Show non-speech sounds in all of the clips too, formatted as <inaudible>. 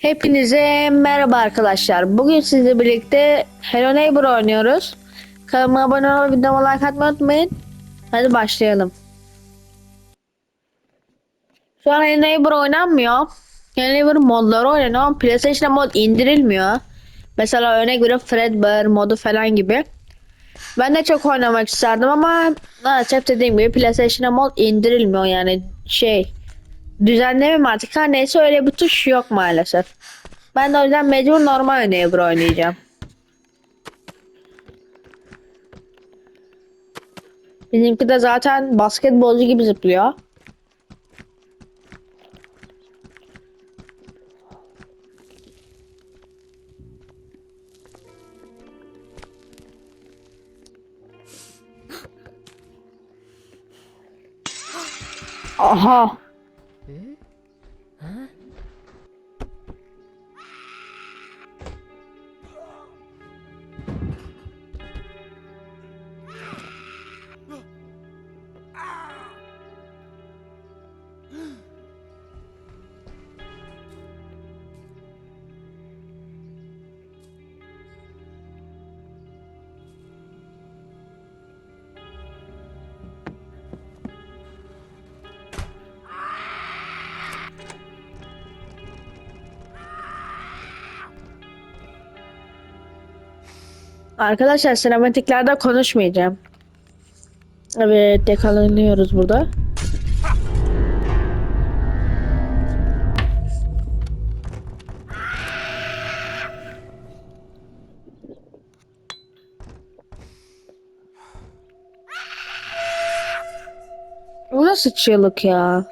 Hepinize merhaba arkadaşlar. Bugün sizle birlikte Hello Neighbor oynuyoruz. Kanalıma abone olup videoma like atmayı unutmayın. Hadi başlayalım. Şu an Hello Neighbor oynanmıyor. Hello Neighbor modları oynanıyor ama PlayStation mod indirilmiyor. Mesela örnek veriyorum Fredbear modu falan gibi. Ben de çok oynamak isterdim ama maalesef dediğim gibi PlayStation mod indirilmiyor yani şey düzenlemem artık. Her neyse öyle bir tuş yok maalesef. Ben de o yüzden mecbur normal Neighbor oynayacağım. Bizimki de zaten basketbolcu gibi zıplıyor. Aha. Arkadaşlar sinematiklerde konuşmayacağım. Evet yakalanıyoruz burada. Bu nasıl çığlık ya?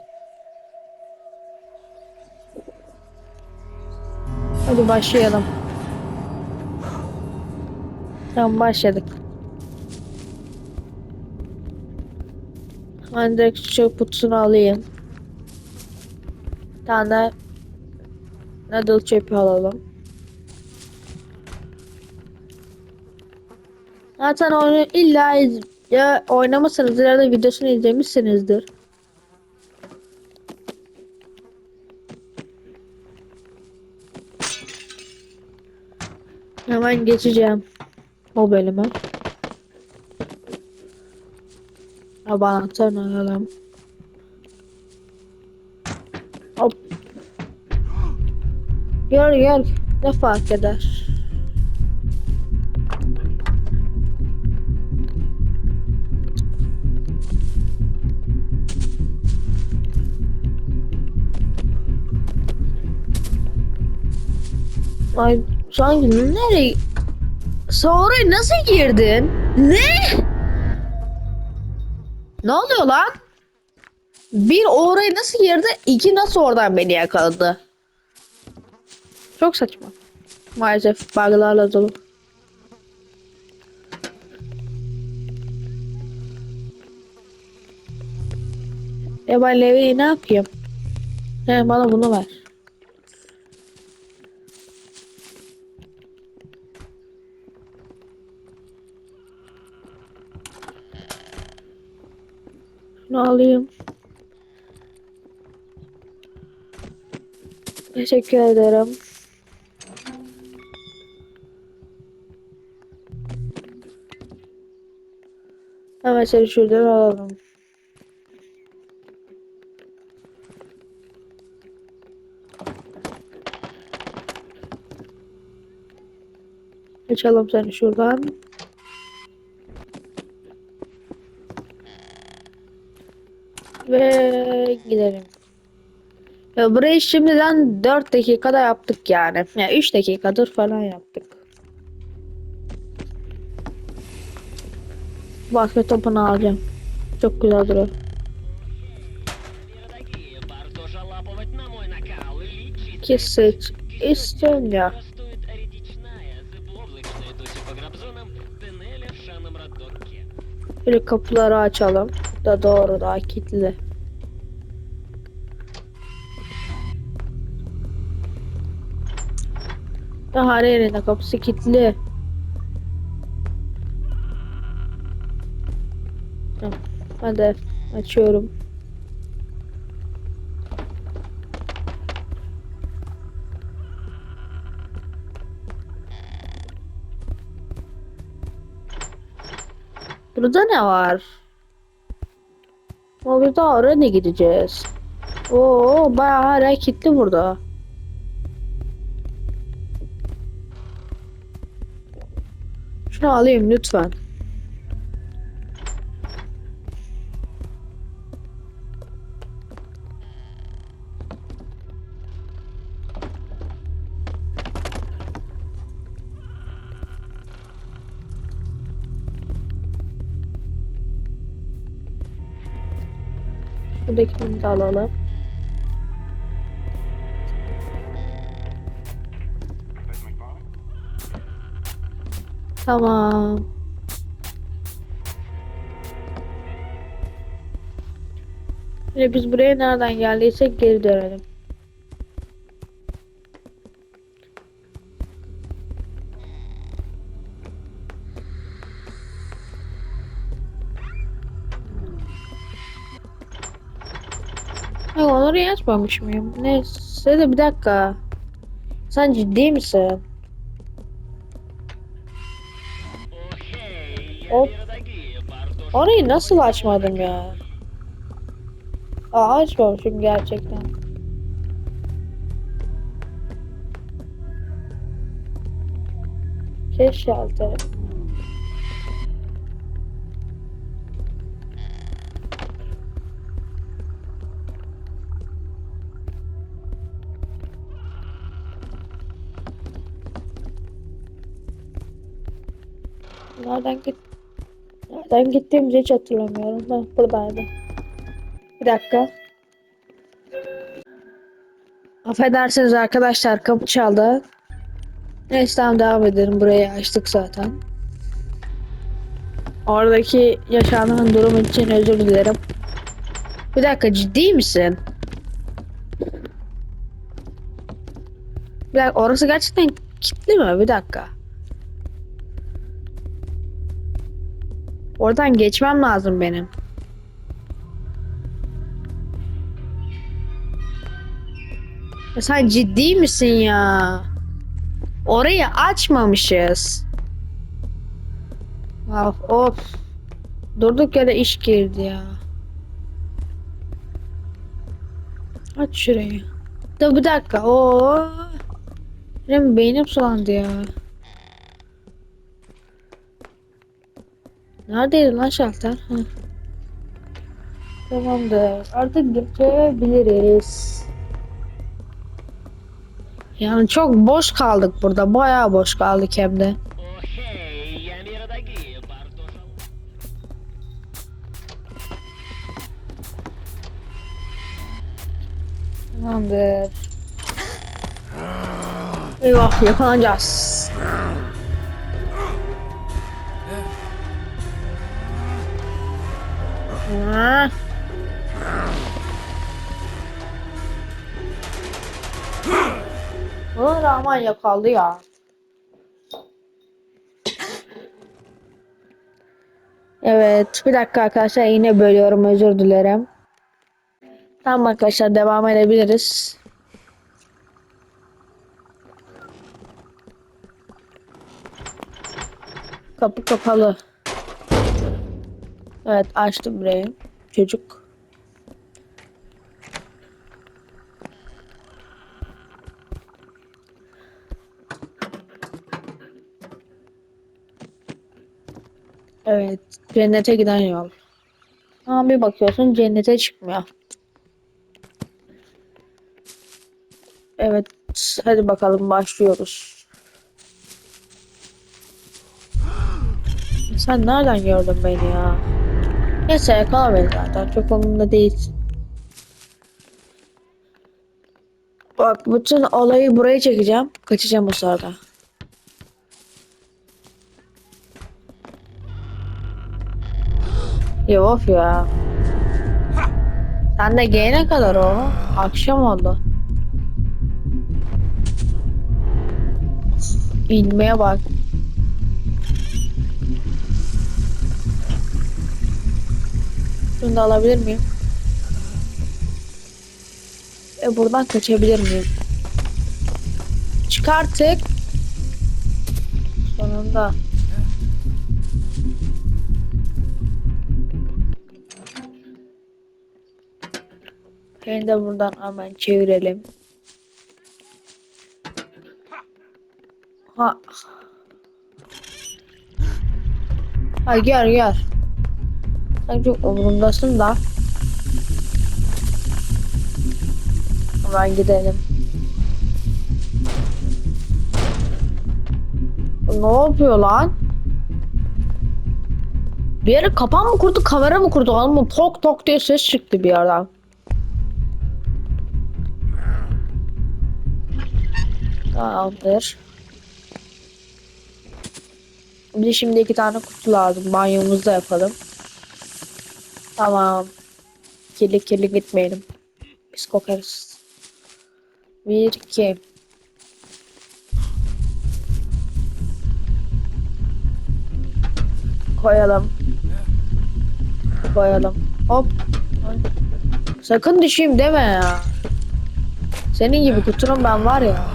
Hadi başlayalım. Tamam başladık. Ben direkt çöp kutusunu alayım. Bir tane noodle çöpü alalım. Zaten onu illa ya oynamasanız ya da videosunu izlemişsinizdir. Hemen geçeceğim o bölüme. Abi anahtarını alalım. Hop. Gör gör. Ne fark eder? Ay sanki nereye? Sonra nasıl girdin? Ne? Ne oluyor lan? Bir oraya nasıl girdi? İki nasıl oradan beni yakaladı? Çok saçma. Maalesef bug'larla dolu. E ben Levi'yi ne yapayım? He bana bunu ver. Şunu alayım. Teşekkür ederim. Hemen seni şuradan alalım. Açalım seni şuradan. Ve gidelim. Ya burayı şimdiden 4 dakikada yaptık yani. Ya yani 3 dakikadır falan yaptık. Basket topunu alacağım. Çok güzel duruyor. Kesiç istiyorum ya. Böyle kapıları açalım da doğru daha kitli. Daha her yerinde kapısı kilitli. Hadi açıyorum. Burada ne var? O biz daha oraya ne gideceğiz? Oo bayağı hareketli burada. Şunu alayım lütfen. Alalım. Tamam. Şimdi biz buraya nereden geldiysek geri dönelim. konuşmamış mıyım? Neyse de bir dakika. Sen ciddi misin? Hop. Orayı nasıl açmadım ya? Aa açmamışım gerçekten. Şey şalteri. Nereden git? Nereden gittiğimizi hiç hatırlamıyorum. Ben buradaydım. Bir dakika. Affedersiniz arkadaşlar kapı çaldı. Neyse tamam devam edelim. Burayı açtık zaten. Oradaki yaşanan durum için özür dilerim. Bir dakika ciddi misin? Bir dakika orası gerçekten kilitli mi? Bir dakika. Oradan geçmem lazım benim. Ya sen ciddi misin ya? Orayı açmamışız. Of of. Durduk yere iş girdi ya. Aç şurayı. Dur bir dakika. Oo. Benim beynim sulandı ya. Neredeydi lan şalter? Ha. Tamamdır. Artık geçebiliriz. Yani çok boş kaldık burada. Bayağı boş kaldık hem de. Tamamdır. Eyvah yakalanacağız. Buna rağmen yakaldı ya. Evet, bir dakika arkadaşlar yine bölüyorum özür dilerim. Tamam arkadaşlar devam edebiliriz. Kapı kapalı. Evet açtım burayı. Çocuk. Evet cennete giden yol. Ama bir bakıyorsun cennete çıkmıyor. Evet, hadi bakalım başlıyoruz. Sen nereden gördün beni ya? Neyse yakala beni zaten çok umurumda değil. Bak bütün olayı buraya çekeceğim. Kaçacağım bu sırada. Ya of ya. Sen de gelene kadar o. Akşam oldu. İnmeye bak. Şunu da alabilir miyim? E buradan kaçabilir miyim? Çıkarttık. Sonunda. Beni de buradan hemen çevirelim. Ha. Ha gel gel. Sen çok umurumdasın da. Hemen gidelim. Ne yapıyor lan? Bir yere kapan mı kurdu, kamera mı kurdu? Ama tok tok diye ses çıktı bir yerden. Tamamdır. Bir de şimdi iki tane kutu lazım. Banyomuzda yapalım. Tamam. Kirli kirli gitmeyelim. Biz kokarız. Bir, iki. Koyalım. Koyalım. Hop. Sakın düşeyim deme ya. Senin gibi kutunum ben var ya.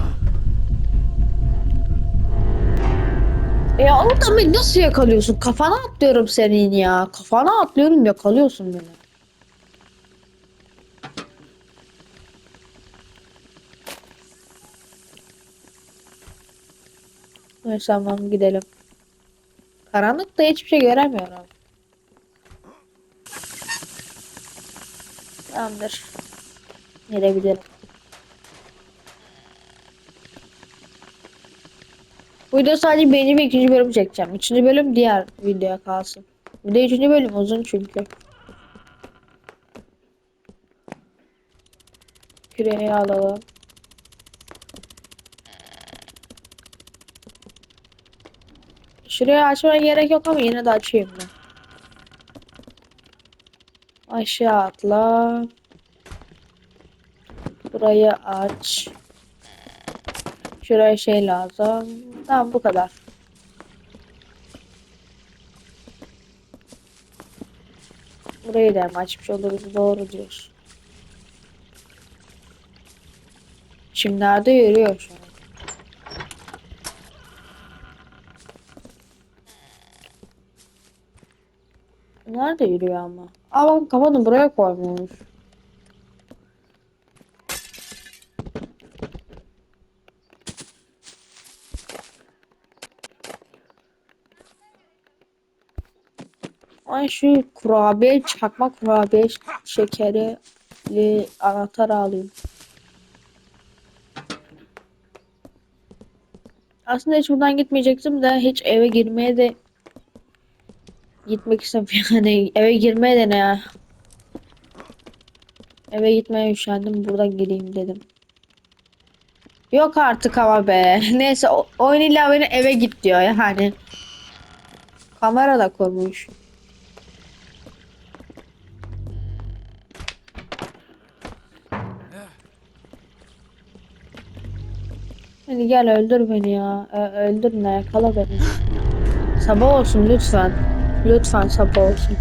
Ya orada beni nasıl yakalıyorsun? Kafana atlıyorum senin ya. Kafana atlıyorum yakalıyorsun beni. Neyse tamam gidelim. Karanlıkta hiçbir şey göremiyorum. Tamamdır. Gidebilirim. Bu video sadece birinci ve ikinci bölüm çekeceğim. Üçüncü bölüm diğer videoya kalsın. Bir de üçüncü bölüm uzun çünkü. Küreği alalım. Şuraya açmaya gerek yok ama yine de açayım ben. Aşağı atla. Burayı aç. Şuraya şey lazım. Tamam bu kadar. Burayı da açmış oluruz. Doğru diyorsun. Çimlerde yürüyor şu an. Nerede yürüyor ama? Aa bak kafanı buraya koymuş. Ay şu kurabiye çakma kurabiye şekeri anahtar alayım. Aslında hiç buradan gitmeyecektim de hiç eve girmeye de gitmek istemiyorum. <laughs> Yani eve girmeye de ne ya? Eve gitmeye üşendim. Buradan gireyim dedim. Yok artık ama be. <laughs> Neyse oyun illa beni eve git diyor yani. Kamera da koymuş. Hadi gel öldür beni ya. Ö- öldürme yakala beni. Sabah olsun lütfen. Lütfen sabah olsun.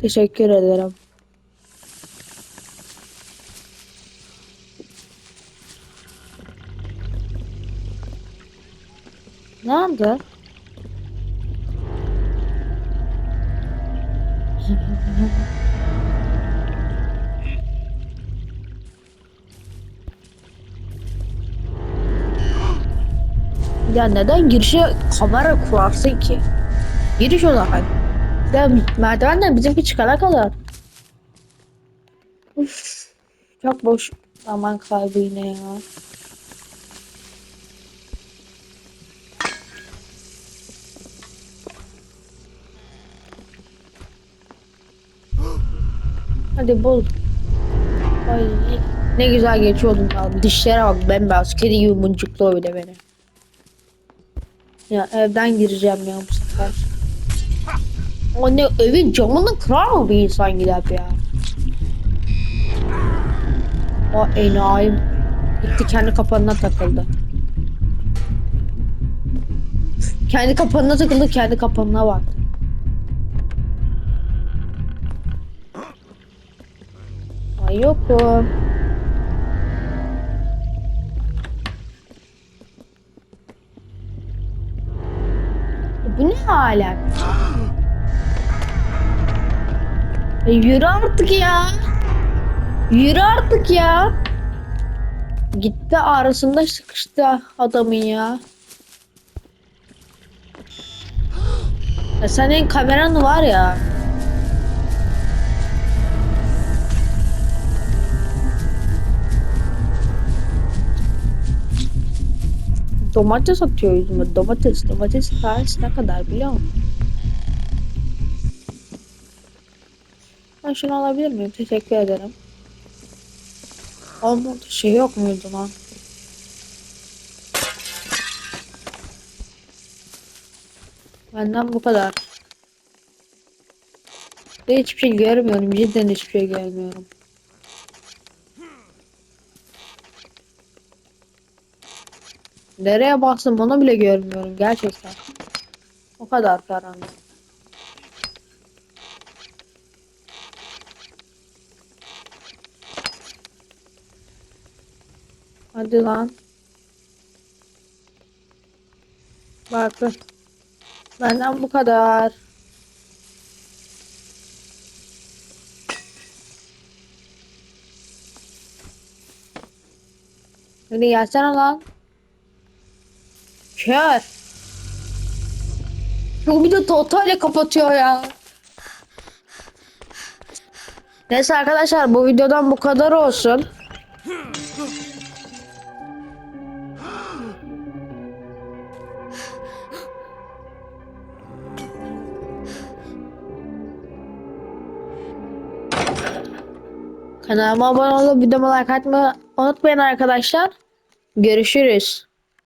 Teşekkür ederim. Nerede? <laughs> Ya neden girişe kamera kurarsın ki? Giriş olarak. Ya merdivenden bizimki çıkana kadar. Uf, çok boş zaman kaybı yine ya. Hadi bul. Ay ne güzel geçiyordum ya. Dişlere bak bembeyaz. Kedi gibi mıncıklı bir de beni. Ya evden gireceğim ya bu sefer. O ne evin camını kırar mı bir insan gider ya? O enayi gitti kendi kapanına takıldı. Kendi kapanına takıldı kendi kapanına bak. Ay yokum. Yürü artık ya. Yürü artık ya. Gitti arasında sıkıştı adamın ya. ya senin kameran var ya. Domates atıyor yüzüme. Domates, domates tanesi ne kadar biliyor musun? Ben şunu alabilir miyim? Teşekkür ederim. Olmadı şey yok muydu lan? Benden bu kadar. Ve hiçbir şey görmüyorum. Cidden hiçbir şey görmüyorum. Nereye bastım onu bile görmüyorum gerçekten. O kadar karanlık. Hadi lan. Bakın. Benden bu kadar. Hadi gelsene lan. Kör. Bu bir de totalde kapatıyor ya. Neyse arkadaşlar bu videodan bu kadar olsun. Kanalıma abone olup videoma like atmayı unutmayın arkadaşlar. Görüşürüz.